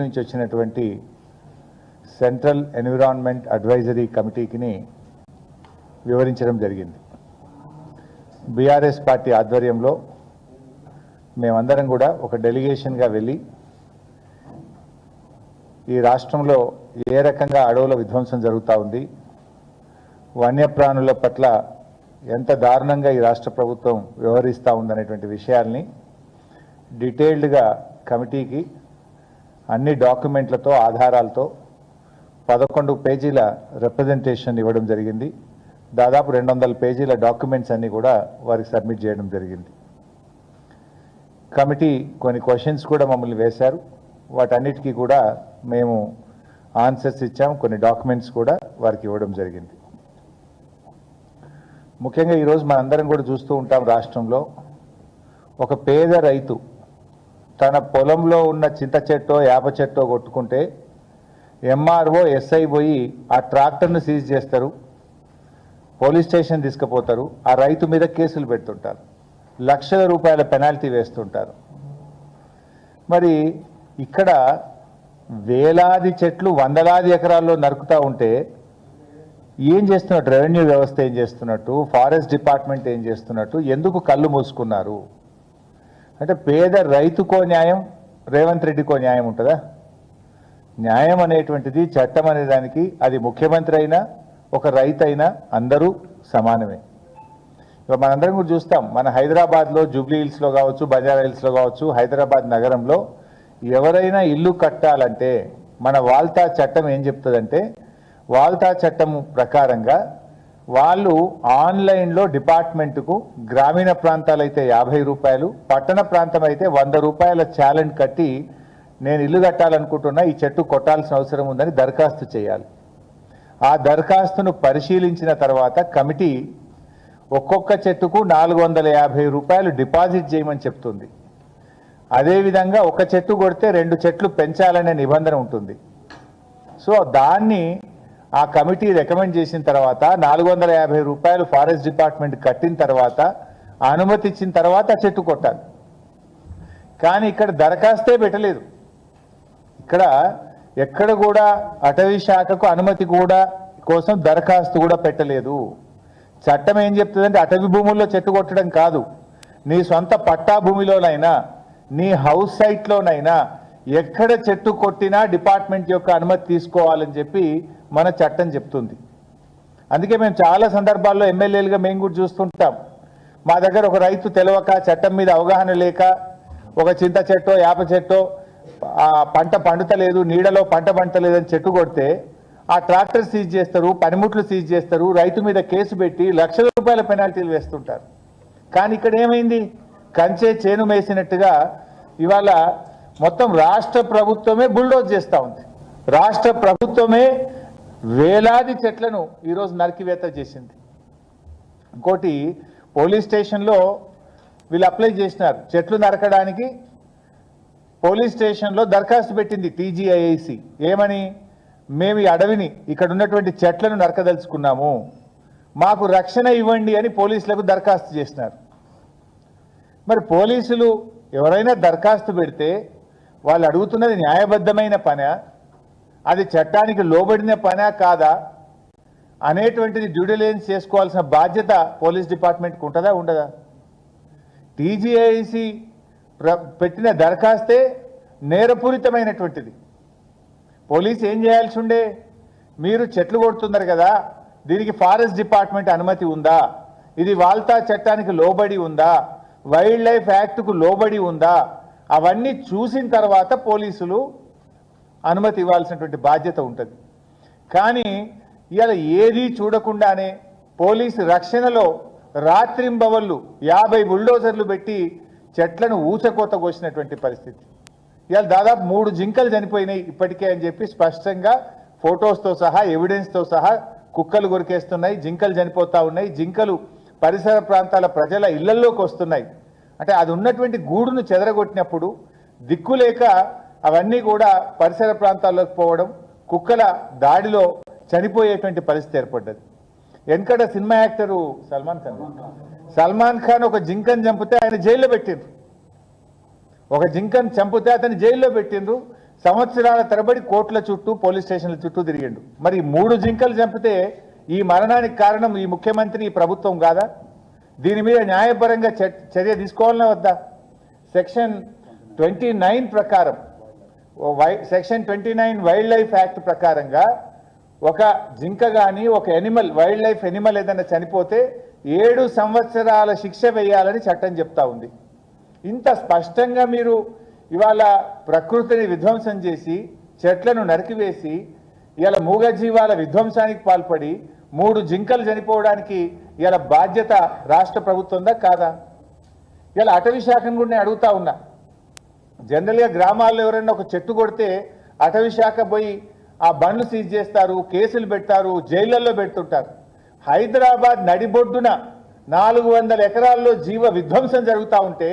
నుంచి వచ్చినటువంటి central environment advisory కమిటీకిని వివరించడం జరిగింది. బీఆర్ఎస్ పార్టీ ఆధ్వర్యంలో మేమందరం కూడా ఒక డెలిగేషన్గా వెళ్ళి ఈ రాష్ట్రంలో ఏ రకంగా అడవుల విధ్వంసం జరుగుతూ ఉంది వన్యప్రాణుల పట్ల ఎంత దారుణంగా ఈ రాష్ట్ర ప్రభుత్వం వ్యవహరిస్తూ ఉందనేటువంటి విషయాల్ని డీటెయిల్డ్గా కమిటీకి అన్ని డాక్యుమెంట్లతో ఆధారాలతో పదకొండు పేజీల రిప్రజెంటేషన్ ఇవ్వడం జరిగింది. దాదాపు రెండు వందల పేజీల డాక్యుమెంట్స్ అన్నీ కూడా వారికి సబ్మిట్ చేయడం జరిగింది. కమిటీ కొన్ని క్వశ్చన్స్ కూడా మమ్మల్ని వేశారు. వాటన్నిటికీ కూడా మేము ఆన్సర్స్ ఇచ్చాం. కొన్ని డాక్యుమెంట్స్ కూడా వారికి ఇవ్వడం జరిగింది. ముఖ్యంగా ఈరోజు మనందరం కూడా చూస్తూ ఉంటాం రాష్ట్రంలో ఒక పేద రైతు తన పొలంలో ఉన్న చింత చెట్టో యాప చెట్టో కొట్టుకుంటే ఎంఆర్ఓ ఎస్ఐ పోయి ఆ ట్రాక్టర్ను సీజ్ చేస్తారు పోలీస్ స్టేషన్ తీసుకుపోతారు ఆ రైతు మీద కేసులు పెడుతుంటారు లక్షల రూపాయల పెనాల్టీ వేస్తుంటారు. మరి ఇక్కడ వేలాది చెట్లు వందలాది ఎకరాల్లో నరుకుతూ ఉంటే ఏం చేస్తున్నట్టు రెవెన్యూ వ్యవస్థ ఏం చేస్తున్నట్టు ఫారెస్ట్ డిపార్ట్మెంట్ ఏం చేస్తున్నట్టు ఎందుకు కళ్ళు మూసుకున్నారు? అంటే పేద రైతుకో న్యాయం రేవంత్ రెడ్డికో న్యాయం ఉంటుందా? న్యాయం అనేటువంటిది చట్టం అనే దానికి అది ముఖ్యమంత్రి అయినా ఒక రైతు అయినా అందరూ సమానమే. ఇక మనందరం కూడా చూస్తాం మన హైదరాబాద్లో జూబ్లీ హిల్స్లో కావచ్చు బజార్ హిల్స్లో కావచ్చు హైదరాబాద్ నగరంలో ఎవరైనా ఇల్లు కట్టాలంటే మన వాల్తా చట్టం ఏం చెప్తుందంటే వాల్తా చట్టం ప్రకారంగా వాళ్ళు ఆన్లైన్లో డిపార్ట్మెంట్కు గ్రామీణ ప్రాంతాలు అయితే యాభై రూపాయలు పట్టణ ప్రాంతం అయితే వంద రూపాయల ఛాలెంజ్ కట్టి నేను ఇల్లు కట్టాలనుకుంటున్నా ఈ చెట్టు కొట్టాల్సిన అవసరం ఉందని దరఖాస్తు చేయాలి. ఆ దరఖాస్తును పరిశీలించిన తర్వాత కమిటీ ఒక్కొక్క చెట్టుకు నాలుగు వందల యాభై రూపాయలు డిపాజిట్ చేయమని చెప్తుంది. అదేవిధంగా ఒక చెట్టు కొడితే రెండు చెట్లు పెంచాలనే నిబంధన ఉంటుంది. సో దాన్ని ఆ కమిటీ రికమెండ్ చేసిన తర్వాత నాలుగు వందల యాభై రూపాయలు ఫారెస్ట్ డిపార్ట్మెంట్ కట్టిన తర్వాత అనుమతి ఇచ్చిన తర్వాత చెట్టు కొట్టాలి. కానీ ఇక్కడ దరఖాస్తే పెట్టలేదు. ఇక్కడ ఎక్కడ కూడా అటవీ శాఖకు అనుమతి కూడా కోసం దరఖాస్తు కూడా పెట్టలేదు. చట్టం ఏం చెప్తుందంటే అటవీ భూముల్లో చెట్టు కొట్టడం కాదు. నీ సొంత పట్టా భూమిలోనైనా నీ హౌస్ సైట్లోనైనా ఎక్కడ చెట్టు కొట్టినా డిపార్ట్మెంట్ యొక్క అనుమతి తీసుకోవాలని చెప్పి మన చట్టం చెప్తుంది. అందుకే మేము చాలా సందర్భాల్లో ఎమ్మెల్యేలుగా మేము కూడా చూస్తుంటాం. మా దగ్గర ఒక రైతు తెలవక చట్టం మీద అవగాహన లేక ఒక చింత చెట్టో యాప చెట్టో ఆ పంట పండుతలేదు నీడలో పంట పండలేదని చెట్టు కొడితే ఆ ట్రాక్టర్ సీజ్ చేస్తారు పనిముట్లు సీజ్ చేస్తారు రైతు మీద కేసు పెట్టి లక్షల రూపాయల పెనాల్టీలు వేస్తుంటారు. కానీ ఇక్కడ ఏమైంది? కంచే చేను మేసినట్టుగా ఇవాళ మొత్తం రాష్ట్ర ప్రభుత్వమే బుల్డోజ్ చేస్తూ ఉంది. రాష్ట్ర ప్రభుత్వమే వేలాది చెట్లను ఈరోజు నరికివేత చేసింది. ఇంకోటి పోలీస్ స్టేషన్లో వీళ్ళు అప్లై చేసినారు. చెట్లు నరకడానికి పోలీస్ స్టేషన్లో దరఖాస్తు పెట్టింది టీజీఐఐసి. ఏమని? మేము ఈ అడవిని ఇక్కడ ఉన్నటువంటి చెట్లను నరకదలుచుకున్నాము. మాకు రక్షణ ఇవ్వండి అని పోలీసులకు దరఖాస్తు చేసినారు. మరి పోలీసులు ఎవరైనా దరఖాస్తు పెడితే వాళ్ళు అడుగుతున్నది న్యాయబద్ధమైన పనా? అది చట్టానికి లోబడిన పనా కాదా అనేటువంటిది డ్యూడిలెన్స్ చేసుకోవాల్సిన బాధ్యత పోలీస్ డిపార్ట్మెంట్కి ఉంటుందా ఉండదా? టీజీఐసి పెట్టిన దరఖాస్తే నేరపూరితమైనటువంటిది. పోలీస్ ఏం చేయాల్సి ఉండే మీరు చెట్లు కొడుతున్నారు కదా దీనికి ఫారెస్ట్ డిపార్ట్మెంట్ అనుమతి ఉందా? ఇది వాల్తా చట్టానికి లోబడి ఉందా? వైల్డ్ లైఫ్ యాక్ట్కు లోబడి ఉందా? అవన్నీ చూసిన తర్వాత పోలీసులు అనుమతి ఇవ్వాల్సినటువంటి బాధ్యత ఉంటుంది. కానీ ఇవాళ ఏది చూడకుండానే పోలీసు రక్షణలో రాత్రింబవళ్ళు యాభై బుల్డోజర్లు పెట్టి చెట్లను ఊచకోత కోసినటువంటి పరిస్థితి. ఇవాళ దాదాపు మూడు జింకలు చనిపోయినాయి ఇప్పటికే అని చెప్పి స్పష్టంగా ఫొటోస్తో సహా ఎవిడెన్స్తో సహా కుక్కలు కొరికేస్తున్నాయి జింకలు చనిపోతూ ఉన్నాయి. జింకలు పరిసర ప్రాంతాల ప్రజల ఇళ్ళల్లోకి వస్తున్నాయి. అంటే అది ఉన్నటువంటి గూడును చెదరగొట్టినప్పుడు దిక్కులేక అవన్నీ కూడా పరిసర ప్రాంతాల్లోకి పోవడం కుక్కల దాడిలో చనిపోయేటువంటి పరిస్థితి ఏర్పడ్డది. వెనకట సినిమా యాక్టరు సల్మాన్ ఖాన్. సల్మాన్ ఖాన్ ఒక జింకను చంపితే ఆయన జైల్లో పెట్టిండ్రు. ఒక జింకను చంపితే అతను జైల్లో పెట్టిండ్రు. సంవత్సరాల తరబడి కోర్టుల చుట్టూ పోలీస్ స్టేషన్ల చుట్టూ తిరిగిండు. మరి మూడు జింకలు చంపితే ఈ మరణానికి కారణం ఈ ముఖ్యమంత్రి ఈ ప్రభుత్వం కాదా? దీని మీద న్యాయపరంగా చర్య తీసుకోవాలనే వద్దా? సెక్షన్ ట్వంటీ నైన్ ప్రకారం section twenty nine wildlife act ప్రకారంగా ఒక జింక కానీ ఒక ఎనిమల్ వైల్డ్ లైఫ్ ఎనిమల్ ఏదైనా చనిపోతే ఏడు సంవత్సరాల శిక్ష వేయాలని చట్టం చెప్తా ఉంది. ఇంత స్పష్టంగా మీరు ఇవాళ ప్రకృతిని విధ్వంసం చేసి చెట్లను నరికివేసి ఇవాళ మూగజీవాల విధ్వంసానికి పాల్పడి మూడు జింకలు చనిపోవడానికి ఇవాళ బాధ్యత రాష్ట్ర ప్రభుత్వందా కాదా? ఇలా అటవీ శాఖను కూడా నేను అడుగుతా ఉన్నా. జనరల్గా గ్రామాల్లో ఎవరైనా ఒక చెట్టు కొడితే అటవీ శాఖ పోయి ఆ బండ్లు సీజ్ చేస్తారు కేసులు పెడతారు జైళ్ళల్లో పెడుతుంటారు. హైదరాబాద్ నడిబొడ్డున నాలుగు వందల ఎకరాల్లో జీవ విధ్వంసం జరుగుతూ ఉంటే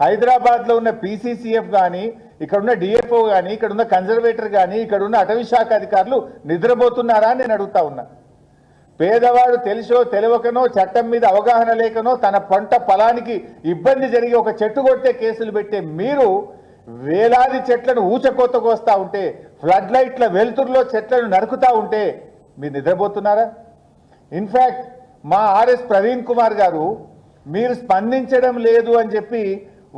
హైదరాబాద్లో ఉన్న పీసీసీఎఫ్ కానీ ఇక్కడున్న డిఎఫ్ఓ కానీ ఇక్కడున్న కన్జర్వేటర్ కానీ ఇక్కడ ఉన్న అటవీ శాఖ అధికారులు నిద్రపోతున్నారా నేను అడుగుతా ఉన్నా. పేదవాడు తెలిసో తెలియకనో చట్టం మీద అవగాహన లేకనో తన పంట పొలానికి ఇబ్బంది జరిగి ఒక చెట్టు కొడితే కేసులు పెట్టే మీరు వేలాది చెట్లను ఊచకోత కోస్తా ఉంటే ఫ్లడ్ లైట్ల వెలుతురులో చెట్లను నరుకుతా ఉంటే మీరు నిద్రపోతున్నారా? ఇన్ఫ్యాక్ట్ మా ఆర్ఎస్ ప్రవీణ్ కుమార్ గారు మీరు స్పందించడం లేదు అని చెప్పి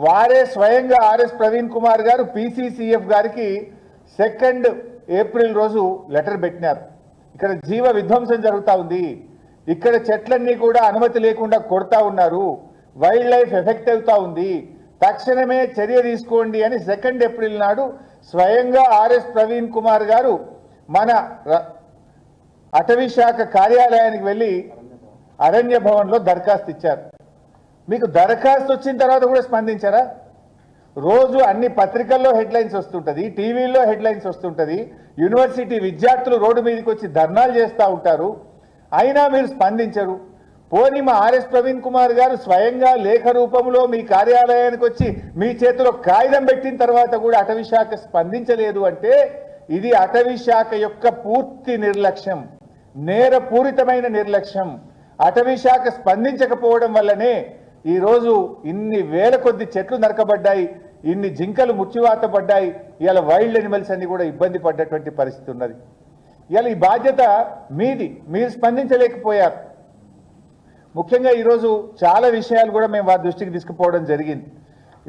వారే స్వయంగా ఆర్ఎస్ ప్రవీణ్ కుమార్ గారు పీసీసీఎఫ్ గారికి సెకండ్ ఏప్రిల్ రోజు లెటర్ పెట్టినారు. ఇక్కడ జీవ విధ్వంసం జరుగుతూ ఉంది. ఇక్కడ చెట్లన్నీ కూడా అనుమతి లేకుండా కొడతా ఉన్నారు. వైల్డ్ లైఫ్ ఎఫెక్ట్ అవుతా ఉంది. తక్షణమే చర్య తీసుకోండి అని సెకండ్ ఏప్రిల్ నాడు స్వయంగా ఆర్ఎస్ ప్రవీణ్ కుమార్ గారు మన ర- అటవీ శాఖ కార్యాలయానికి వెళ్ళి అరణ్య భవన్లో దరఖాస్తు ఇచ్చారు. మీకు దరఖాస్తు వచ్చిన తర్వాత కూడా స్పందించారా? రోజు అన్ని పత్రికల్లో హెడ్లైన్స్ వస్తుంటుంది టీవీల్లో హెడ్లైన్స్ వస్తుంటది యూనివర్సిటీ విద్యార్థులు రోడ్డు మీదకి వచ్చి ధర్నాలు చేస్తూ ఉంటారు అయినా మీరు స్పందించరు. పోని మా ఆర్ఎస్ ప్రవీణ్ కుమార్ గారు స్వయంగా లేఖ రూపంలో మీ కార్యాలయానికి వచ్చి మీ చేతిలో కాగితం పెట్టిన తర్వాత కూడా అటవీ శాఖ స్పందించలేదు అంటే ఇది అటవీ శాఖ యొక్క పూర్తి నిర్లక్ష్యం నేరపూరితమైన నిర్లక్ష్యం. అటవీ శాఖ స్పందించకపోవడం వల్లనే ఈరోజు ఇన్ని వేల కొద్ది చెట్లు నరకబడ్డాయి ఇన్ని జింకలు ముచ్చివాత పడ్డాయి. ఇవాళ వైల్డ్ ఎనిమల్స్ అన్ని కూడా ఇబ్బంది పడ్డటువంటి పరిస్థితి ఉన్నది. ఇవాళ ఈ బాధ్యత మీది మీరు స్పందించలేకపోయారు. ముఖ్యంగా ఈరోజు చాలా విషయాలు కూడా మేము వారి దృష్టికి తీసుకుపోవడం జరిగింది.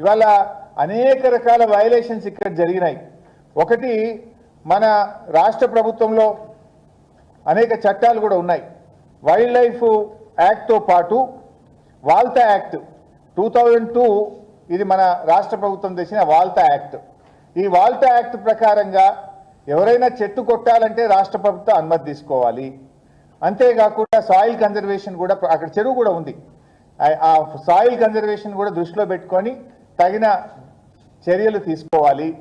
ఇవాళ అనేక రకాల వయలేషన్స్ ఇక్కడ జరిగినాయి. ఒకటి మన రాష్ట్ర ప్రభుత్వంలో అనేక చట్టాలు కూడా ఉన్నాయి. వైల్డ్ లైఫ్ యాక్ట్తో పాటు WALTA act two thousand two ఇది మన రాష్ట్ర ప్రభుత్వం తెచ్చిన వాల్తా యాక్ట్ ఈ వాల్తా యాక్ట్ ప్రకారంగా ఎవరైనా చెట్టు కొట్టాలంటే రాష్ట్ర ప్రభుత్వం అనుమతి తీసుకోవాలి. అంతేకాకుండా సాయిల్ కన్జర్వేషన్ కూడా అక్కడ చెరువు కూడా ఉంది. ఆ- సాయిల్ కన్జర్వేషన్ కూడా దృష్టిలో పెట్టుకొని తగిన చర్యలు తీసుకోవాలి.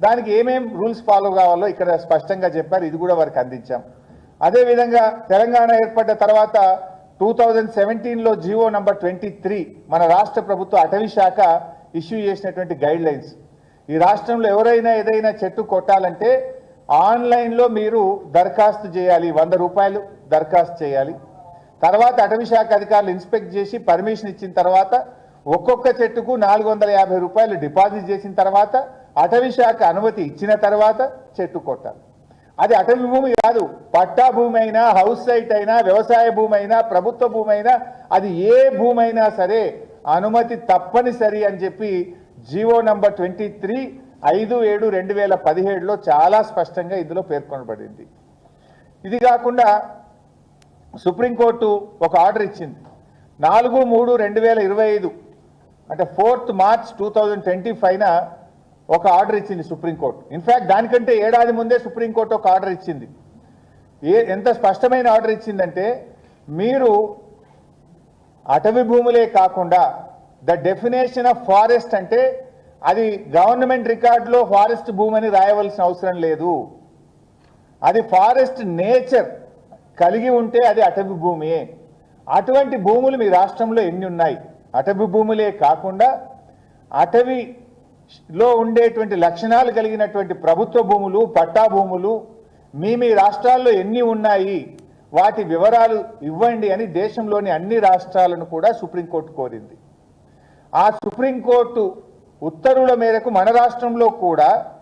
దానికి ఏమేం రూల్స్ ఫాలో కావాలో ఇక్కడ స్పష్టంగా చెప్పారు. ఇది కూడా వారికి అందించాం. అదేవిధంగా తెలంగాణ ఏర్పడ్డ తర్వాత టూ థౌజండ్ సెవెంటీన్లో జియో నంబర్ ట్వంటీ త్రీ మన రాష్ట్ర ప్రభుత్వ అటవీ శాఖ ఇష్యూ చేసినటువంటి గైడ్ లైన్స్ ఈ రాష్ట్రంలో ఎవరైనా ఏదైనా చెట్టు కొట్టాలంటే ఆన్లైన్లో మీరు దరఖాస్తు చేయాలి వంద రూపాయలు దరఖాస్తు చేయాలి. తర్వాత అటవీ శాఖ అధికారులు ఇన్స్పెక్ట్ చేసి పర్మిషన్ ఇచ్చిన తర్వాత ఒక్కొక్క చెట్టుకు నాలుగు వందల యాభై రూపాయలు డిపాజిట్ చేసిన తర్వాత అటవీ శాఖ అనుమతి ఇచ్చిన తర్వాత చెట్టు కొట్టాలి. అది అటవీ భూమి కాదు పట్టా భూమి అయినా హౌస్ సైట్ అయినా వ్యవసాయ భూమి అయినా ప్రభుత్వ భూమి అయినా అది ఏ భూమి అయినా సరే అనుమతి తప్పనిసరి అని చెప్పి జీవో నంబర్ ట్వంటీ త్రీ ఐదు ఏడు రెండు వేల పదిహేడులో చాలా స్పష్టంగా ఇందులో పేర్కొనబడింది. ఇది కాకుండా సుప్రీంకోర్టు ఒక ఆర్డర్ ఇచ్చింది. నాలుగు మూడు రెండు వేల ఇరవై ఐదు అంటే fourth March two thousand twenty ఫైవ్న ఒక ఆర్డర్ ఇచ్చింది సుప్రీంకోర్టు. ఇన్ఫ్యాక్ట్ దానికంటే ఏడాది ముందే సుప్రీంకోర్టు ఒక ఆర్డర్ ఇచ్చింది. ఏ ఎంత స్పష్టమైన ఆర్డర్ ఇచ్చిందంటే మీరు అటవీ భూములే కాకుండా ద డెఫినేషన్ ఆఫ్ ఫారెస్ట్ అంటే అది గవర్నమెంట్ రికార్డులో ఫారెస్ట్ భూమి అని రాయవలసిన అవసరం లేదు. అది ఫారెస్ట్ నేచర్ కలిగి ఉంటే అది అటవీ భూమి. అటువంటి భూములు మీ రాష్ట్రంలో ఎన్ని ఉన్నాయి? అటవీ భూములే కాకుండా అటవీలో ఉండేటువంటి లక్షణాలు కలిగినటువంటి ప్రభుత్వ భూములు పట్టా భూములు మీ మీ రాష్ట్రాల్లో ఎన్ని ఉన్నాయి? వాటి వివరాలు ఇవ్వండి అని దేశంలోని అన్ని రాష్ట్రాలను కూడా సుప్రీంకోర్టు కోరింది. ఆ సుప్రీంకోర్టు ఉత్తర్వుల మేరకు మన రాష్ట్రంలో కూడా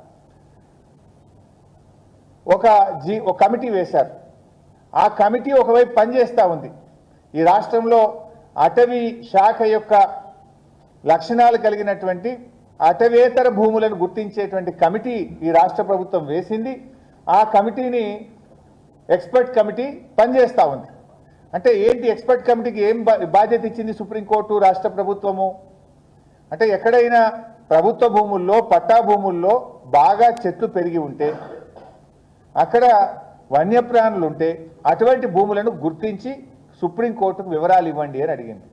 ఒక జీ ఒక కమిటీ వేశారు. ఆ కమిటీ ఒకవైపు పనిచేస్తూ ఉంది. ఈ రాష్ట్రంలో అటవీ శాఖ యొక్క లక్షణాలు కలిగినటువంటి అటవేతర భూములను గుర్తించేటువంటి కమిటీ ఈ రాష్ట్ర ప్రభుత్వం వేసింది. ఆ కమిటీని ఎక్స్పర్ట్ కమిటీ పనిచేస్తూ ఉంది. అంటే ఏంటి ఎక్స్పర్ట్ కమిటీకి ఏం బా- బాధ్యత ఇచ్చింది సుప్రీంకోర్టు రాష్ట్ర ప్రభుత్వము? అంటే ఎక్కడైనా ప్రభుత్వ భూముల్లో పట్టా భూముల్లో బాగా చెట్లు పెరిగి ఉంటే అక్కడ వన్యప్రాణులు ఉంటే అటువంటి భూములను గుర్తించి సుప్రీంకోర్టుకు వివరాలు ఇవ్వండి అని అడిగింది.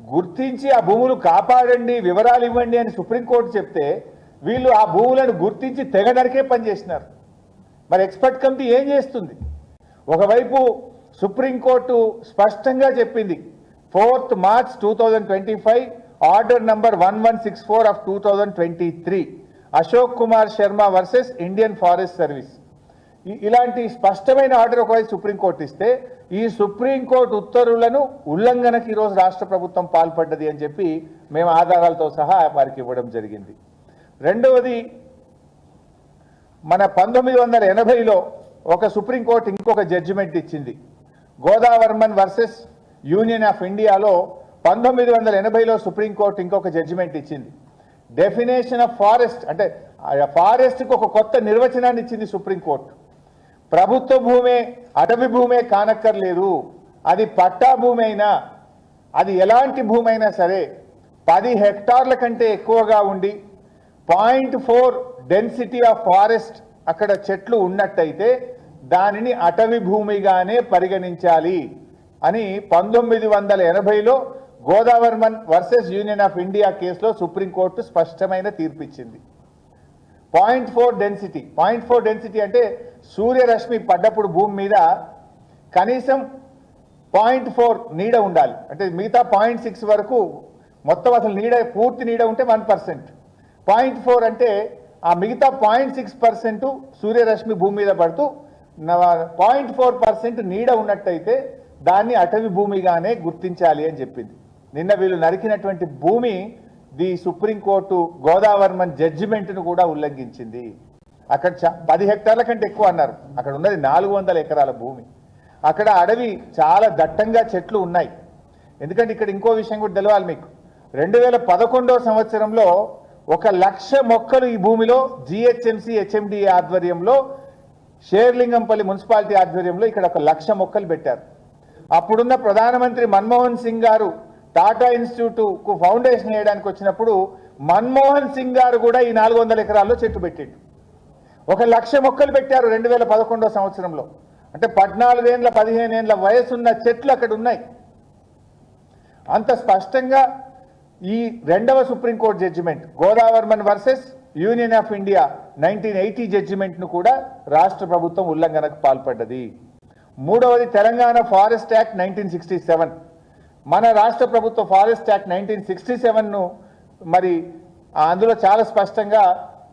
గుర్తించి ఆ భూములు కాపాడండి వివరాలు ఇవ్వండి అని సుప్రీంకోర్టు చెప్తే వీళ్ళు ఆ భూములను గుర్తించి తెగ నరికే పనిచేసినారు మరి ఎక్స్పర్ట్ కమిటీ ఏం చేస్తుంది? ఒకవైపు సుప్రీంకోర్టు స్పష్టంగా చెప్పింది fourth March two thousand twenty five order number one one six four of two thousand twenty three. Ashok Kumar Sharma versus Indian forest service. ఇలాంటి స్పష్టమైన ఆర్డర్ ఒకవైపు సుప్రీంకోర్టు ఇస్తే ఈ సుప్రీంకోర్టు ఉత్తర్వులను ఉల్లంఘనకి ఈరోజు రాష్ట్ర ప్రభుత్వం పాల్పడ్డది అని చెప్పి మేము ఆధారాలతో సహా వారికి ఇవ్వడం జరిగింది. రెండవది మన పంతొమ్మిది వందల ఎనభైలో ఒక సుప్రీంకోర్టు ఇంకొక జడ్జిమెంట్ ఇచ్చింది. గోదావర్మన్ వర్సెస్ యూనియన్ ఆఫ్ ఇండియాలో పంతొమ్మిది వందల ఎనభైలో సుప్రీంకోర్టు ఇంకొక జడ్జిమెంట్ ఇచ్చింది. డెఫినేషన్ ఆఫ్ ఫారెస్ట్ అంటే ఫారెస్ట్కి ఒక కొత్త నిర్వచనాన్ని ఇచ్చింది సుప్రీంకోర్టు. ప్రభుత్వ భూమే అటవీ భూమే కానక్కర్లేదు. అది పట్టా భూమి అయినా అది ఎలాంటి భూమి అయినా సరే పది హెక్టార్ల కంటే ఎక్కువగా ఉండి point four density of forest అక్కడ చెట్లు ఉన్నట్టయితే దానిని అటవీ భూమిగానే పరిగణించాలి అని పంతొమ్మిది వందల ఎనభైలో Godavarman versus union of India కేసులో సుప్రీంకోర్టు స్పష్టమైన తీర్పిచ్చింది. Point four density point four density అంటే సూర్యరశ్మి పడ్డప్పుడు భూమి మీద కనీసం పాయింట్ ఫోర్ నీడ ఉండాలి. అంటే మిగతా పాయింట్ సిక్స్ వరకు మొత్తం అసలు నీడ పూర్తి నీడ ఉంటే వన్ పర్సెంట్. పాయింట్ ఫోర్ అంటే ఆ మిగతా పాయింట్ సిక్స్ పర్సెంట్ సూర్యరశ్మి భూమి మీద పడుతూ పాయింట్ ఫోర్ పర్సెంట్ నీడ ఉన్నట్టయితే దాన్ని అటవీ భూమిగానే గుర్తించాలి అని చెప్పింది. నిన్న వీళ్ళు నరికినటువంటి భూమి ది సుప్రీంకోర్టు గోదావర్మన్ జడ్జిమెంట్ను కూడా ఉల్లంఘించింది. అక్కడ చా- పది హెక్టార్ల కంటే ఎక్కువ అన్నారు. అక్కడ ఉన్నది నాలుగు వందల ఎకరాల భూమి. అక్కడ అడవి చాలా దట్టంగా చెట్లు ఉన్నాయి. ఎందుకంటే ఇక్కడ ఇంకో విషయం కూడా తెలవాలి మీకు. రెండు వేల పదకొండవ సంవత్సరంలో ఒక లక్ష మొక్కలు ఈ భూమిలో జిహెచ్ఎంసి హెచ్ఎండి ఆధ్వర్యంలో షేర్లింగంపల్లి మున్సిపాలిటీ ఆధ్వర్యంలో ఇక్కడ ఒక లక్ష మొక్కలు పెట్టారు. అప్పుడున్న ప్రధానమంత్రి మన్మోహన్ సింగ్ గారు టాటా ఇన్స్టిట్యూట్కు ఫౌండేషన్ వేయడానికి వచ్చినప్పుడు మన్మోహన్ సింగ్ గారు కూడా ఈ నాలుగు వందల ఎకరాల్లో చెట్టు పెట్టిండు. ఒక లక్ష మొక్కలు పెట్టారు రెండు వేల పదకొండో సంవత్సరంలో. అంటే పద్నాలుగేండ్ల పదిహేనేండ్ల వయసున్న చెట్లు అక్కడ ఉన్నాయి. అంత స్పష్టంగా ఈ రెండవ Supreme Court judgment Godavarman versus union of India nineteen eighty జడ్జిమెంట్ను కూడా రాష్ట్ర ప్రభుత్వం ఉల్లంఘనకు పాల్పడ్డది. మూడవది Telangana forest act nineteen sixty seven. మన రాష్ట్ర ప్రభుత్వ ఫారెస్ట్ యాక్ట్ నైన్టీన్ సిక్స్టీ సెవెన్ను మరి అందులో చాలా స్పష్టంగా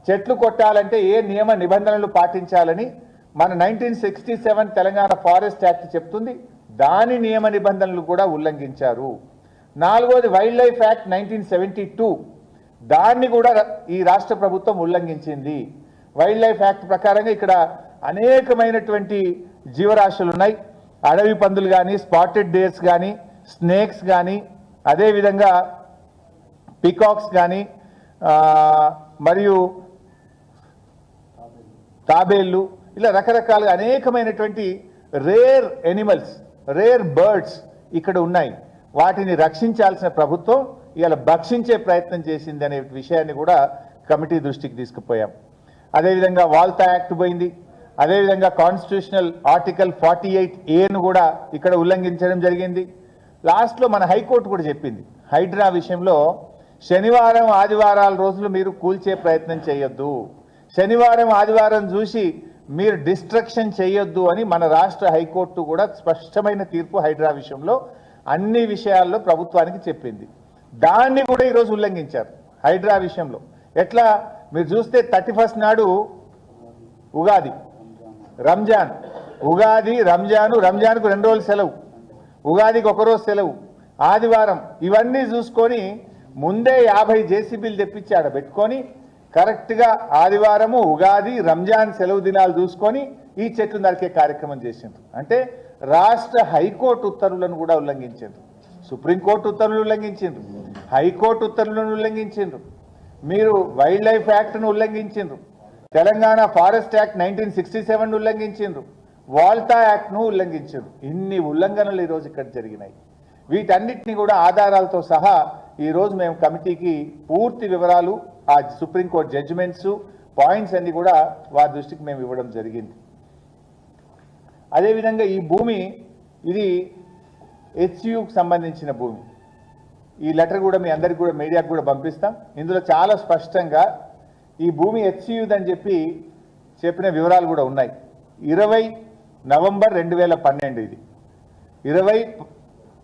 చెట్లు కొట్టాలంటే ఏ నియమ నిబంధనలు పాటించాలని మన nineteen sixty seven Telangana forest act చెప్తుంది. దాని నియమ నిబంధనలు కూడా ఉల్లంఘించారు. నాలుగోది wildlife act nineteen seventy two. దాన్ని కూడా ఈ రాష్ట్ర ప్రభుత్వం ఉల్లంఘించింది. వైల్డ్ లైఫ్ యాక్ట్ ప్రకారంగా ఇక్కడ అనేకమైనటువంటి జీవరాశులు ఉన్నాయి అడవి పందులు కానీ స్పాటెడ్ డేర్స్ కానీ స్నేక్స్ కానీ అదేవిధంగా పికాక్స్ కానీ మరియు తాబేళ్ళు ఇలా రకరకాలుగా అనేకమైనటువంటి రేర్ ఎనిమల్స్ రేర్ బర్డ్స్ ఇక్కడ ఉన్నాయి. వాటిని రక్షించాల్సిన ప్రభుత్వం ఇవాళ భక్షించే ప్రయత్నం చేసింది అనే విషయాన్ని కూడా కమిటీ దృష్టికి తీసుకుపోయాం. అదేవిధంగా వాల్తా యాక్ట్ పోయింది. అదేవిధంగా కాన్స్టిట్యూషనల్ ఆర్టికల్ ఫార్టీ ఎయిట్ ఏను కూడా ఇక్కడ ఉల్లంఘించడం జరిగింది. లాస్ట్లో మన హైకోర్టు కూడా చెప్పింది. హైడ్రా విషయంలో శనివారం ఆదివారాల రోజులు మీరు కూల్చే ప్రయత్నం చేయొద్దు. శనివారం ఆదివారం చూసి మీరు డిస్ట్రక్షన్ చేయొద్దు అని మన రాష్ట్ర హైకోర్టు కూడా స్పష్టమైన తీర్పు హైడ్రా విషయంలో అన్ని విషయాల్లో ప్రభుత్వానికి చెప్పింది. దాన్ని కూడా ఈరోజు ఉల్లంఘించారు హైడ్రా విషయంలో. ఎట్లా? మీరు చూస్తే థర్టీ ఫస్ట్ నాడు ఉగాది. రంజాన్. ఉగాది రంజాను రంజాన్కు రెండు రోజులు సెలవు. ఉగాదికి ఒకరోజు సెలవు ఆదివారం ఇవన్నీ చూసుకొని ముందే యాభై జేసీబీలు తెప్పించి ఆడ పెట్టుకొని కరెక్ట్గా ఆదివారము ఉగాది రంజాన్ సెలవు దినాలు చూసుకొని ఈ చెట్లు నరికే కార్యక్రమం చేసిండ్రు. అంటే రాష్ట్ర హైకోర్టు ఉత్తర్వులను కూడా ఉల్లంఘించిండ్రు. సుప్రీంకోర్టు ఉత్తర్వులు ఉల్లంఘించిండ్రు. హైకోర్టు ఉత్తర్వులను ఉల్లంఘించిండ్రు. మీరు వైల్డ్ లైఫ్ యాక్ట్ను ఉల్లంఘించిండ్రు. Telangana forest act nineteen sixty seven ఉల్లంఘించిండ్రు. WALTA యాక్ట్ను ఉల్లంఘించాడు. ఇన్ని ఉల్లంఘనలు ఈరోజు ఇక్కడ జరిగినాయి. వీటన్నిటిని కూడా ఆధారాలతో సహా ఈరోజు మేము కమిటీకి పూర్తి వివరాలు ఆ సుప్రీంకోర్టు జడ్జిమెంట్స్ పాయింట్స్ అన్ని కూడా వారి దృష్టికి మేము ఇవ్వడం జరిగింది. అదేవిధంగా ఈ భూమి ఇది హెచ్యుకి సంబంధించిన భూమి. ఈ లెటర్ కూడా మీ అందరికి కూడా మీడియాకు కూడా పంపిస్తాం. ఇందులో చాలా స్పష్టంగా ఈ భూమి హెచ్యుదని చెప్పి చెప్పిన వివరాలు కూడా ఉన్నాయి. ఇరవై నవంబర్ రెండు వేల పన్నెండు ఇది. ఇరవై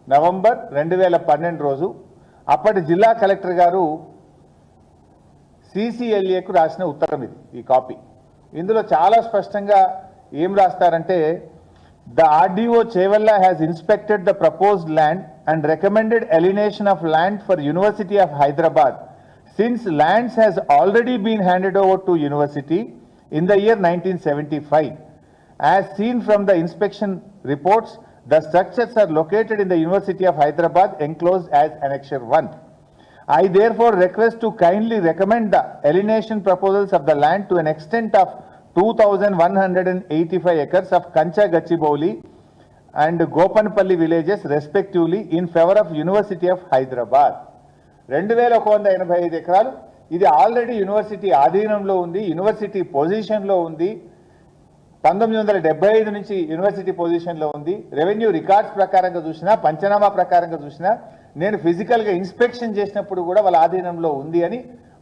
నవంబర్ రెండు వేల పన్నెండు రోజు అప్పటి జిల్లా కలెక్టర్ గారు సిసిఎల్ఏకు రాసిన ఉత్తరం ఇది ఈ కాపీ. ఇందులో చాలా స్పష్టంగా ఏం రాస్తారంటే the RDO Chevella has inspected the proposed land and recommended alienation of land for university of Hyderabad. Since lands has already been handed over to university in the year nineteen seventy five. As seen from the inspection reports, the structures are located in the University of Hyderabad enclosed as Annexure 1. I therefore request to kindly recommend the alienation proposals of the land to an extent of 2,185 acres of Kancha Gachibowli and Gopanpalli villages respectively in favor of University of Hyderabad. రెండు వేల ఒక వంద ఎనభై ఐదు ఎకరాలు ఇది already university ఆధీనంలో ఉంది యూనివర్సిటీ పొజిషన్లో ఉంది పంతొమ్మిది వందల డెబ్బై ఐదు నుంచి యూనివర్సిటీ పొజిషన్లో ఉంది. రెవెన్యూ రికార్డ్స్ ప్రకారంగా చూసినా పంచనామా ప్రకారంగా చూసినా నేను ఫిజికల్గా ఇన్స్పెక్షన్ చేసినప్పుడు కూడా వాళ్ళ ఆధీనంలో ఉంది అని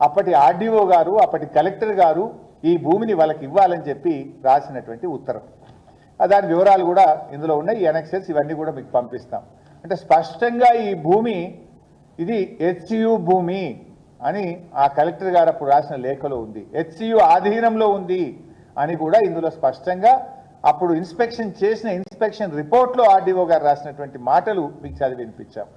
అప్పటి ఆర్డీఓ గారు అప్పటి కలెక్టర్ గారు ఈ భూమిని వాళ్ళకి ఇవ్వాలని చెప్పి రాసినటువంటి ఉత్తరం. దాని వివరాలు కూడా ఇందులో ఉన్నాయి. ఈ ఎనెక్సెస్ ఇవన్నీ కూడా మీకు పంపిస్తాం. అంటే స్పష్టంగా ఈ భూమి ఇది హెచ్సియు భూమి అని ఆ కలెక్టర్ గారు అప్పుడు రాసిన లేఖలో ఉంది. హెచ్సియు ఆధీనంలో ఉంది. అని కూడా ఇందులో స్పష్టంగా అప్పుడు ఇన్స్పెక్షన్ చేసిన ఇన్స్పెక్షన్ రిపోర్ట్లో ఆర్డీఓ గారు రాసినటువంటి మాటలు మీకు చదివి వినిపించాం.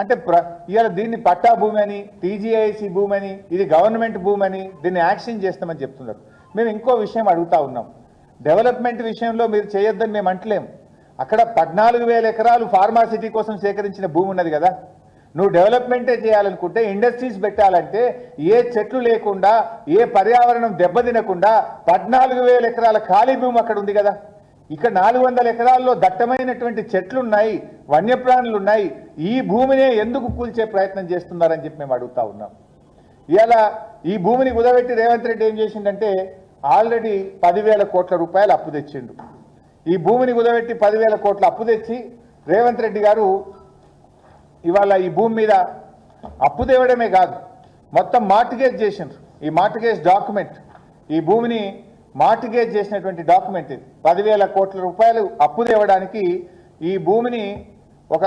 అంటే ప్ర ఇవాళ దీన్ని పట్టా భూమి అని టీజీఐసి భూమి అని ఇది గవర్నమెంట్ భూమి అని దీన్ని యాక్షన్ చేస్తామని చెప్తున్నారు. మేము ఇంకో విషయం అడుగుతా ఉన్నాం. డెవలప్మెంట్ విషయంలో మీరు చేయొద్దని మేము అంటలేం. అక్కడ పద్నాలుగు వేల ఎకరాలు ఫార్మాసిటీ కోసం సేకరించిన భూమి ఉన్నది కదా. నువ్వు డెవలప్మెంటే చేయాలనుకుంటే ఇండస్ట్రీస్ పెట్టాలంటే ఏ చెట్లు లేకుండా ఏ పర్యావరణం దెబ్బతినకుండా పద్నాలుగు వేల ఎకరాల ఖాళీ భూమి అక్కడ ఉంది కదా. ఇక్కడ నాలుగు వందల ఎకరాల్లో దట్టమైనటువంటి చెట్లున్నాయి వన్యప్రాణులు ఉన్నాయి ఈ భూమినే ఎందుకు కూల్చే ప్రయత్నం చేస్తున్నారని చెప్పి మేము అడుగుతా ఉన్నాం. ఇలా ఈ భూమిని కుదబెట్టి రేవంత్ రెడ్డి ఏం చేసిండంటే ఆల్రెడీ పదివేల కోట్ల రూపాయలు అప్పు తెచ్చిండు. ఈ భూమిని కుదబెట్టి పదివేల కోట్ల అప్పు తెచ్చి రేవంత్ రెడ్డి గారు ఇవాళ ఈ భూమి మీద అప్పు తేవడమే కాదు మొత్తం మార్టిగేజ్ చేసినారు ఈ మార్టిగేజ్ డాక్యుమెంట్ ఈ భూమిని మార్టిగేజ్ చేసినటువంటి డాక్యుమెంట్ ఇది. పదివేల కోట్ల రూపాయలు అప్పు తేవడానికి ఈ భూమిని ఒక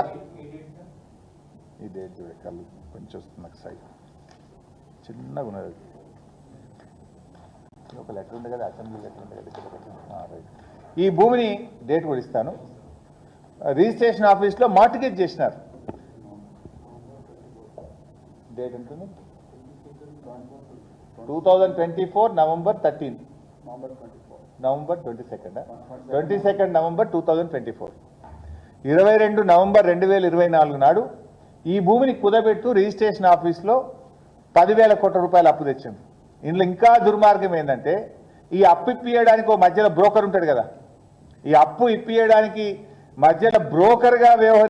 ఇదే చూడే కళ్ళు కొంచెం వస్తుంది నాకు సైడ్ చిన్నగా ఉన్నది ఒక లెటర్ ఉంది కదా అసెంబ్లీ లెటర్ ఉంది కదా రైట్. ఈ భూమిని డేట్ కూడా ఇస్తాను. రిజిస్ట్రేషన్ ఆఫీస్లో మార్టిగేజ్ చేసినారు. డేట్ ఉంటుంది two thousand twenty four November thirteen November twenty second twenty second November two thousand twenty four ఇరవై రెండు నవంబర్ రెండు వేల ఇరవై నాలుగు నాడు ఈ భూమిని కుదబెట్టు రిజిస్ట్రేషన్ ఆఫీస్లో పదివేల కోట్ల రూపాయలు అప్పు తెచ్చింది ఇందులో ఇంకా దుర్మార్గం ఏంటంటే ఈ అప్పు ఇప్పియడానికి ఓ మధ్యలో బ్రోకర్ ఉంటాడు కదా. ఈ అప్పు ఇప్పియడానికి మధ్యలో బ్రోకర్గా వ్యవహరి